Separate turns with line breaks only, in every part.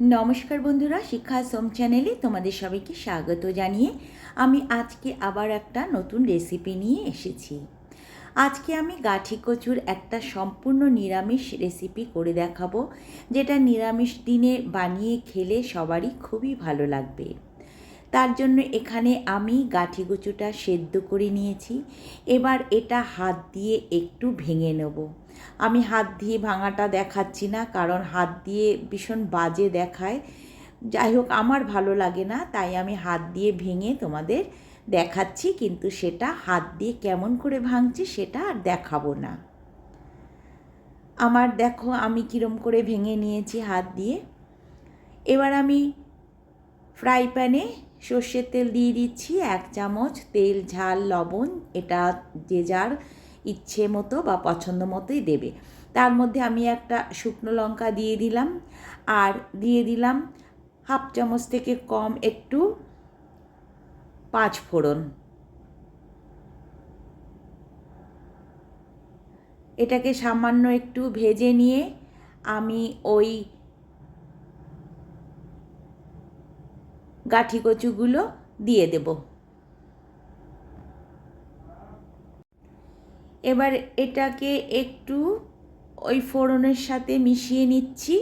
নমস্কার বন্ধুরা শিক্ষা সোম চ্যানেলে তোমাদের সবাইকে স্বাগত জানিয়ে আমি আজকে আবার একটা নতুন রেসিপি নিয়ে এসেছি। আজকে আমি গাঠি কচুর একটা সম্পূর্ণ নিরামিষ রেসিপি করে দেখাবো, যেটা নিরামিষ দিনে বানিয়ে খেলে সবারই খুবই ভালো লাগবে। তার জন্য এখানে আমি গাঠি কচুটা সেদ্ধ করে নিয়েছি। এবার এটা হাত দিয়ে একটু ভেঙে নেব। আমি হাত দিয়ে ভাঙাটা দেখাচ্ছি না, কারণ হাত দিয়ে ভীষণ বাজে দেখায়। যাই হোক, আমার ভালো লাগে না, তাই আমি হাত দিয়ে ভেঙে তোমাদের দেখাচ্ছি, কিন্তু সেটা হাত দিয়ে কেমন করে ভাঙছি সেটা আর দেখাবো না। আমার দেখো আমি কীরম করে ভেঙে নিয়েছি হাত দিয়ে। এবার আমি ফ্রাই প্যানে সর্ষের তেল দিয়ে দিচ্ছি, এক চামচ তেল, ঝাল, লবণ, এটা যে যার ইচ্ছে মতো বা পছন্দ মতোই দেবে। তার মধ্যে আমি একটা শুকনো লঙ্কা দিয়ে দিলাম আর দিয়ে দিলাম হাফ চামচ থেকে কম একটু পাঁচ ফোড়ন এটাকে সামান্য একটু ভেজে নিয়ে আমি ওই গাঠি কচুগুলো দিয়ে দেব। এবার এটাকে একটু ওই ফোড়নের সাথে মিশিয়ে নিচ্ছি।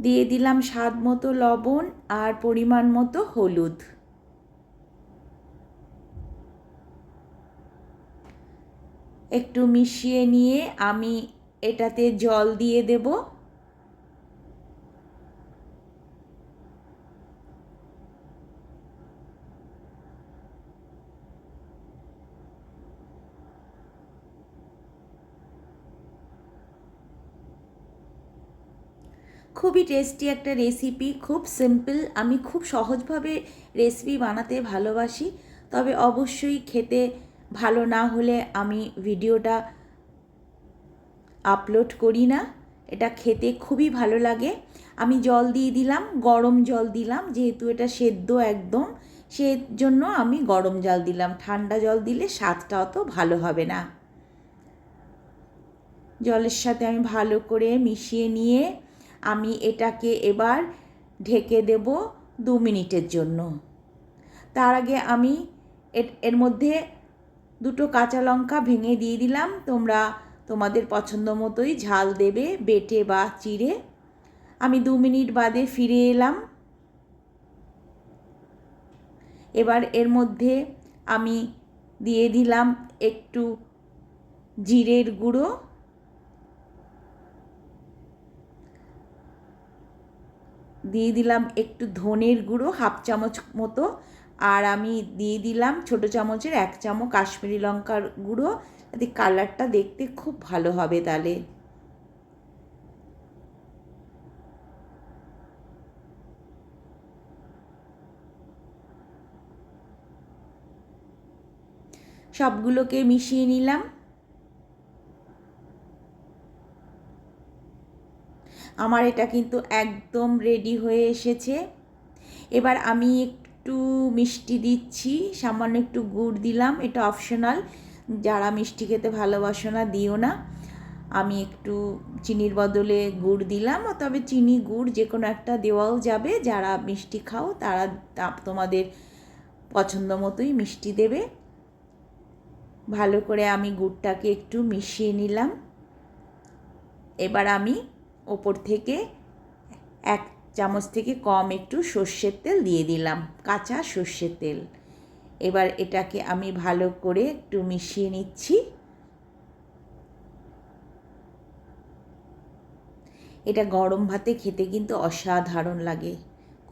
দিয়ে দিলাম স্বাদ মতো লবণ আর পরিমাণ মতো হলুদ। একটু মিশিয়ে নিয়ে আমি এটাতে জল দিয়ে দেবো। খুবই টেস্টি একটা রেসিপি খুব সিম্পল আমি খুব সহজভাবে রেসিপি বানাতে ভালোবাসি। তবে অবশ্যই খেতে ভালো না হলে আমি ভিডিওটা আপলোড করি না। এটা খেতে খুবই ভালো লাগে। আমি জল দিয়ে দিলাম, গরম জল দিলাম, যেহেতু এটা সেদ্ধ একদম জন্য আমি গরম জল দিলাম। ঠান্ডা জল দিলে স্বাদটা অত ভালো হবে না। জলের সাথে আমি ভালো করে মিশিয়ে নিয়ে আমি এটাকে এবার ঢেকে দেব দু মিনিটের জন্য। তার আগে আমি এর মধ্যে দুটো কাঁচা লঙ্কা ভেঙে দিয়ে দিলাম। তোমরা তোমাদের পছন্দ মতোই ঝাল দেবে, বেটে বা চিড়ে। আমি দু মিনিট বাদে ফিরে এলাম। এবার এর মধ্যে আমি দিয়ে দিলাম একটু জিরের গুঁড়ো। দিয়ে দিলাম একটু ধনের গুঁড়ো, হাফ চামচ মতো। আর আমি দিয়ে দিলাম ছোট চামচের এক চামচ কাশ্মীরি লঙ্কার গুঁড়ো। যাতে কালারটা দেখতে খুব ভালো হবে তাহলে। সবগুলোকে মিশিয়ে নিলাম। আমার এটা কিন্তু একদম রেডি হয়ে এসেছে। এবার আমি একটু মিষ্টি দিচ্ছি, সামান্য একটু গুড় দিলাম, এটা অপশনাল যারা মিষ্টি খেতে ভালোবাসো না, দিও না। আমি একটু চিনির বদলে গুড় দিলাম, তবে চিনি, গুড় যে কোনো একটা দেওয়াও যাবে। যারা মিষ্টি খাও, তারা তোমাদের পছন্দ মতোই মিষ্টি দেবে। ভালো করে আমি গুড়টাকে একটু মিশিয়ে নিলাম। এবার আমি ওপর থেকে এক চামচ থেকে কম একটু সর্ষের তেল দিয়ে দিলাম, কাঁচা সর্ষের তেল। এবার এটাকে আমি ভালো করে একটু মিশিয়ে নিচ্ছি। এটা গরম ভাতে খেতে কিন্তু অসাধারণ লাগে,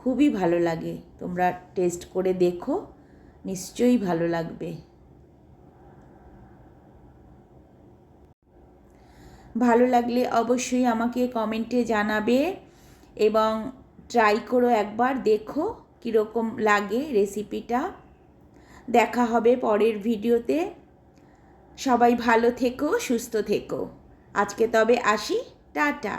খুবই ভালো লাগে। তোমরা টেস্ট করে দেখো, নিশ্চয়ই ভালো লাগবে। ভালো লাগলে অবশ্যই আমাকে কমেন্টে জানাবে এবং ট্রাই করো একবার, দেখো কীরকম লাগে রেসিপিটা দেখা হবে পরের ভিডিওতে সবাই ভালো থেকো, সুস্থ থেকো। আজকে তবে আসি, টাটা।